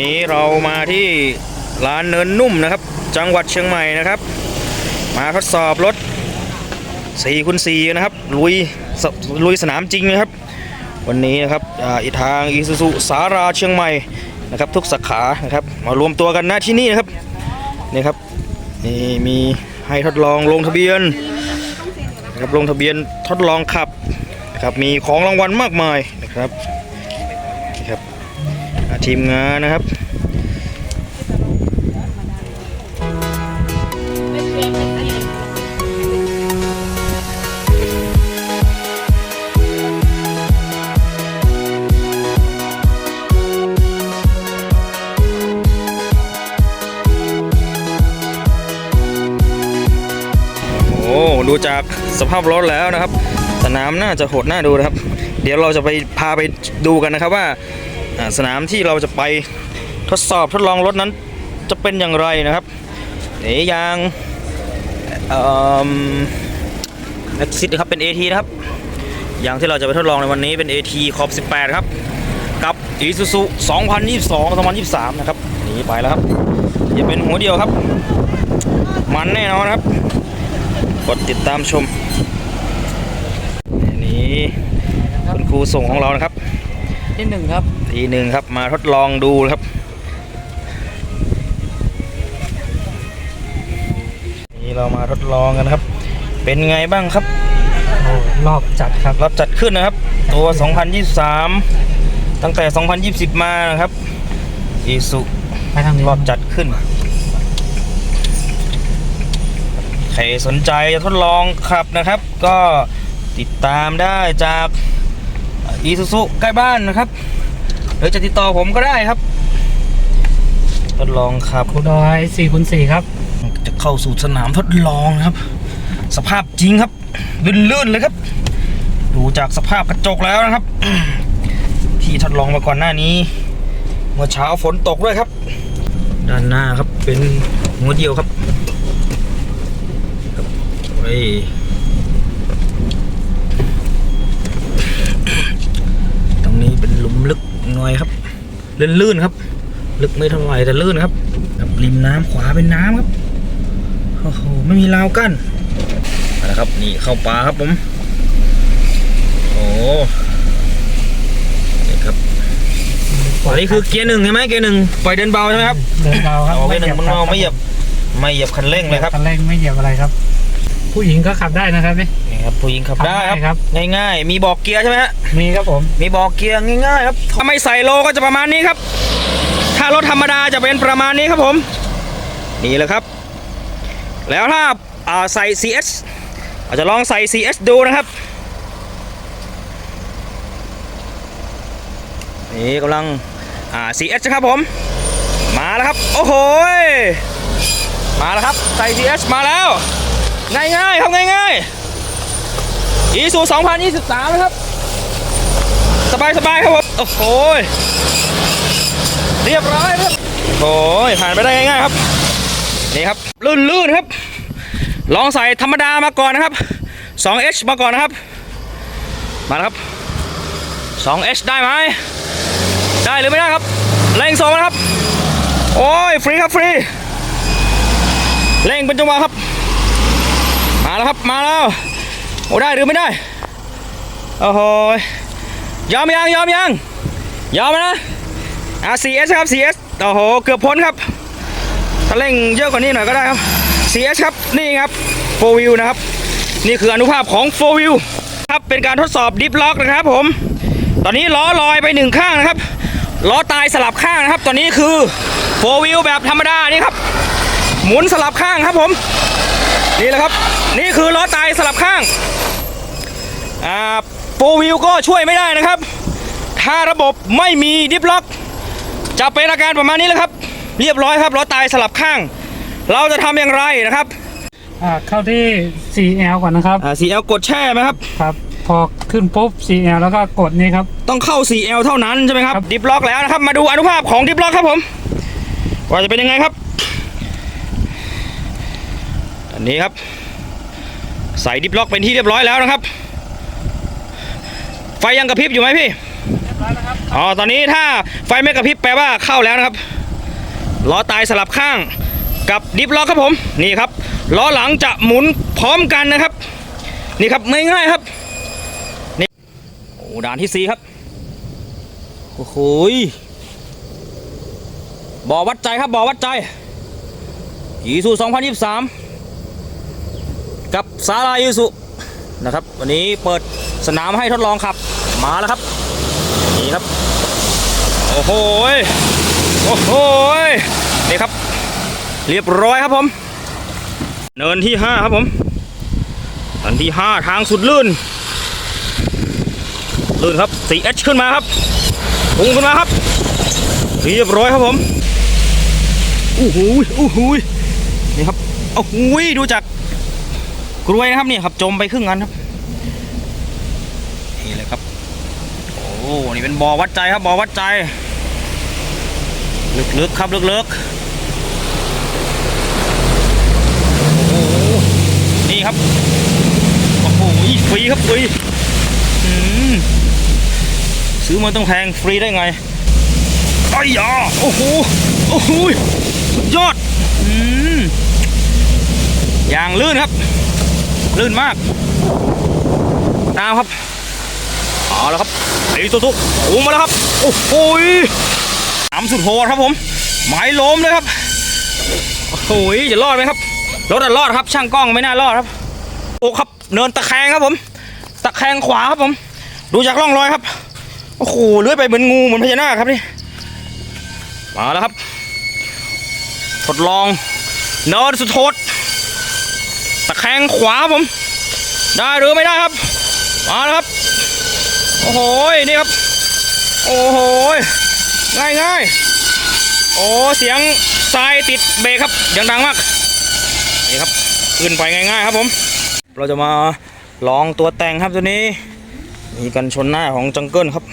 นี้เรามาที่ร้านเนินนุ่มนะครับ จังหวัดเชียงใหม่นะครับ มาทดสอบรถ4คูณ4นะครับ ลุยลุยสนามจริงนะครับ วันนี้นะครับอีทางอีซูซูสาราเชียงใหม่นะครับ ทุกสาขานะครับ มารวมตัวกันณที่นี่นะครับนี่ครับนี่มีให้ทดลองลงทะเบียนนะครับลงทะเบียนทดลองขับนะครับมีของรางวัลมากมายนะครับ ทีมงานนะครับโอ้ดูจากสภาพรถแล้วนะครับ สนามน่าจะโหดน่าดูนะครับ เดี๋ยวเราจะไปพาไปดูกันนะครับว่า สนามที่เราจะไปทดสอบทดลองรถนั้นจะเป็นอย่างไรนะครับเอ๋ยางเอ็กซิสครับเป็น AT นะครับยางที่เราจะไปทดลองในวันนี้เป็น AT ขอบ18 ครับ กับ Isuzu 2022 2023 นะครับนี่ไปแล้วครับอย่าเป็นหัวเดียวครับ มันแน่นอนครับ กดติดตามชมนนี้คุณครูส่งของเรานะครับ ที่หนึ่งครับทีหนึ่งครับมาทดลองดูครับ นี่เรามาทดลองกันครับ เป็นไงบ้างครับโอ้รอบจัดครับรับจัดขึ้นนะครับ ตัว 2023 ตั้งแต่ 2020 มานะครับอีสุไปทางนี้รอบจัดขึ้น ใครสนใจจะทดลองขับนะครับ ก็ติดตามได้จาก อีซูซุใกล้บ้านนะครับหรือจะติดต่อผมก็ได้ครับทดลองขับคูดอย4คูณ4ครับ จะเข้าสู่สนามทดลองนะครับ สภาพจริงครับลื่นๆเลยครับ ดูจากสภาพกระจกแล้วนะครับ ที่ทดลองมาก่อนหน้านี้ เมื่อเช้าฝนตกด้วยครับ ด้านหน้าครับเป็นหัวเดียวครับครับเฮ้ยตรงนี้เป็นหลุมลึกหน่อยครับ ลื่นๆครับ ลึกไม่เท่าไหร่แต่ลื่นครับกับริมน้ำขวาเป็นน้ำครับโอ้โหไม่มีราวกั้นเอาละครับ นี่เข้าป่าครับผมโอ้นี่ครับอันนี้คือเกียร์หนึ่งใช่ไหมเกียร์หนึ่งปล่อยเดินเบาใช่ไหมครับเดินเบาครับเอาเกียร์หนึ่งมันเบาไม่เหยียบไม่เหยียบคันเร่งเลยครับคันเร่งไม่เหยียบอะไรครับ ผู้หญิงก็ขับได้นะครับนี่ นี่ครับผู้หญิงขับขับได้ได้คครัรับ บ ง่ายๆ มีบอกเกียร์ใช่ไหมฮะ มีครับผม มีบอกเกียร์ง่ายๆครับ ถ้าไม่ใส่โลก็จะประมาณนี้ครับ ถ้ารถธรรมดาจะเป็นประมาณนี้ครับผม นี่แหละครับ แล้วถ้าอ่าใส่ CS อาจจะลองใส่ CS ดูนะครับ นี่กำลังอ่า CS นะครับผม มาแล้วครับ โอ้โหยมาแล้วครับ ใส่ CS มาแล้ว ง่ายๆครับง่ายๆอีซู2023 นะครับ สบายสบายๆครับผมโอ้โหยเรียบร้อยครับโอ้ยผ่านไปได้ง่ายๆครับ นี่ครับ ลื่นๆครับ ลองใส่ธรรมดามาก่อนนะครับ 2H มาก่อนนะครับ มาครับ 2H ได้ไหมได้หรือไม่ได้ครับเร่งสองนะครับ โอ้ย ฟรีครับ ฟรีเร่งเป็นจังหวะครับ มาแล้วครับ มาแล้วโอ้ได้หรือไม่ได้โอ้โหยอมยังยอมยังยอมนะอะ 4S ครับ 4S โอ้โหเกือบพ้นครับถ้าเร่งเยอะกว่านี้หน่อยก็ได้ครับ 4S ครับนี่ครับ4 wheel นะครับ นี่คืออนุภาพของ4 wheel ครับเป็นการทดสอบดิฟล็อกนะครับผม ตอนนี้ล้อลอยไปหนึ่งข้างนะครับล้อตายสลับข้างนะครับ ตอนนี้คือ4 wheel แบบธรรมดานี่ครับหมุนสลับข้างครับผม นี่แหละครับ นี่คือล้อตายสลับข้างอ่าโฟวิวก็ช่วยไม่ได้นะครับ ถ้าระบบไม่มีดิฟล็อก จะเป็นอาการประมาณนี้แหละครับ เรียบร้อยครับล้อตายสลับข้าง เราจะทำอย่างไรนะครับอ่าเข้าที่ 4L ก่อนนะครับ อ่า 4L กดแช่ไหมครับ ครับ พอขึ้นปุ๊บ 4L แล้วก็กดนี่ครับ ต้องเข้า 4L เท่านั้นใช่ไหมครับครับดิฟล็อกแล้วนะครับ มาดูอนุภาพของดิฟล็อกครับผม ว่าจะเป็นยังไงครับ อันนี้ครับ ใส่ดิฟล็อกเป็นที่เรียบร้อยแล้วนะครับ ไฟยังกระพริบอยู่ไหมพี่เรียบร้อยแล้วครับอ๋อตอนนี้ถ้าไฟไม่กระพริบแปลว่าเข้าแล้วนะครับล้อตายสลับข้างกับดิฟล็อกครับผมนี่ครับล้อหลังจะหมุนพร้อมกันนะครับ นี่ครับไม่ง่ายครับนี่โอ้ด่านที่สี่ครับโอ้โหยบ่อวัดใจครับบ่อวัดใจอีซู2023กับ ซาลายูสุนะครับ วันนี้เปิดสนามให้ทดลองขับ มาแล้วครับ นี่ครับ โอ้โหยโอ้โหยนี่ครับ เรียบร้อยครับผม เนินที่ 5 ครับผมเนินที่ 5 ทางสุดลื่น ลื่นครับ 4H ขึ้นมาครับพุ่งขึ้นมาครับ เรียบร้อยครับผมโอ้โหยโอ้โหยนี่ครับโอ้โหยดูจาก กรวยนะครับนี่ครับจมไปครึ่งอันครับนี่เลยครับ โอ้นี่เป็นบ่อวัดใจครับบ่อวัดใจ ลึกๆครับลึกๆโอ้โหนี่ครับโอ้โหฟรีครับฟรีซื้อมาต้องแพงฟรีได้ไงไอ้ยาโอ้โหโอ้โหสุดยอดอืมอย่างลื่นครับ ลื่นมาก ตามครับเอาแล้วครับไอ้ตุ๊กโอ้มาแล้วครับ โอ้โหยน้ำสุดโหดครับผมไม้ล้มเลยครับ โอ้โหยจะรอดไหมครับ รถอะรอดครับ ช่างกล้องไม่น่ารอดครับ โอ้ครับ เนินตะแคงครับผม ตะแคงขวาครับผม ดูจากร่องรอยครับ โอ้โห เลื้อยไปเหมือนงูเหมือนพญานาคครับนี่ มาแล้วครับ ทดลองเนินสุดโหด ตะแคงขวาผม ได้หรือไม่ได้ครับ มาแล้วครับ โอ้โหนี่ครับ โอ้โหง่ายง่ายโอ้เสียงทรายติดเบรกครับยังดังมากนี่ครับขึ้นไปง่ายๆครับผม เราจะมาลองตัวแต่งครับตัวนี้ มีกันชนหน้าของจังเกิลครับ